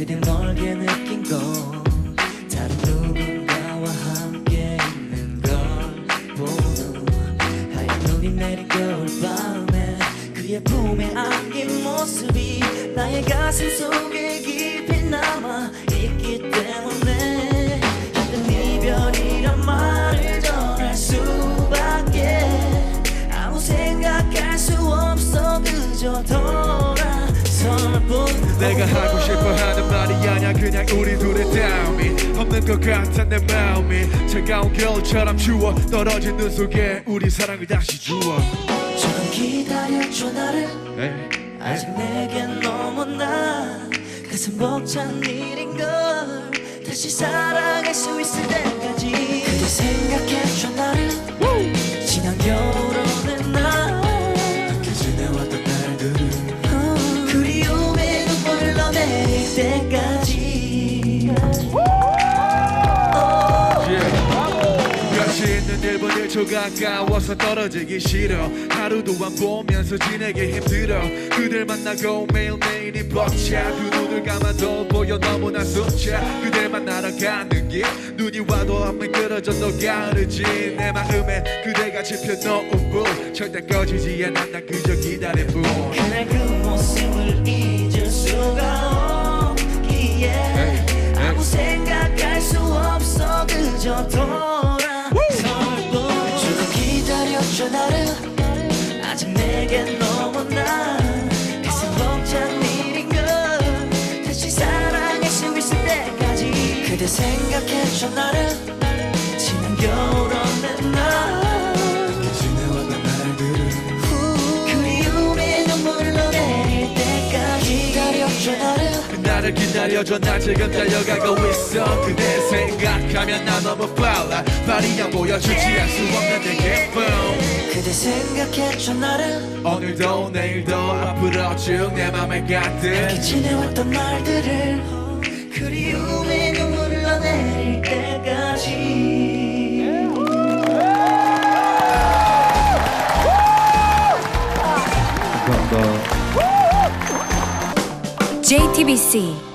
그댈 멀게 느낀 건 눈이 내린 겨울밤에 그의 품에 안긴 모습이 나의 가슴 속에 깊이 남아 있기 때문에 힘든 이별이란 말을 전할 수밖에 아무 생각할 수 없어 그저 돌아설 뿐. 내가 하고 싶어 하는 말이 아냐 그냥 우리 둘의 싸움 이 없는 것 같아 내 마음이 차가운 겨울처럼 추워 떨어진 눈 속에 우리 사랑을 다시 주워. 조금 기다려줘 나를. 에이, 아직 내겐 너무나 가슴 벅찬 일인걸 다시 사랑할 수 있을 때까지. 그대 생각해줘 나를. 지난 겨울 어느 날. 지내왔던 날들을 그리움의 눈물 흘러내릴 때까지 1분 1초 가까워서 떨어지기 싫어. 하루도 안 보면서 지내기 힘들어. 그댈 만나고 매일매일이 벅차. 두 눈을 감아도 보여 너무나 숨차. 그댈 만나러 가는 길. 눈이 와도 안 미끄러져 너가 흐르지. 내 마음에 그대가 지펴놓은 불 절대 꺼지지 않아 난 그저 기다릴 뿐 그날 그 모습을 잊을 수가 나를 아직 내겐 너무나. 가슴 벅찬 일인걸 다시 사랑할 수 있을 때까지 그대 생각해줘. 나를 지난 겨울 어느 날 나를 기다려줘. 나 지금 달려가고 있어. 그대 생각하면 나 너무 빨라. 발이 안 보여 주지 않을 수 없는 내 기쁨. 그대 생각해줘 나를. 오늘도 내일도 앞으로 쭉 내 맘에 가득. 이렇게 지내왔던 날들을 그리움의 눈물 흘러내릴 때까지 JTBC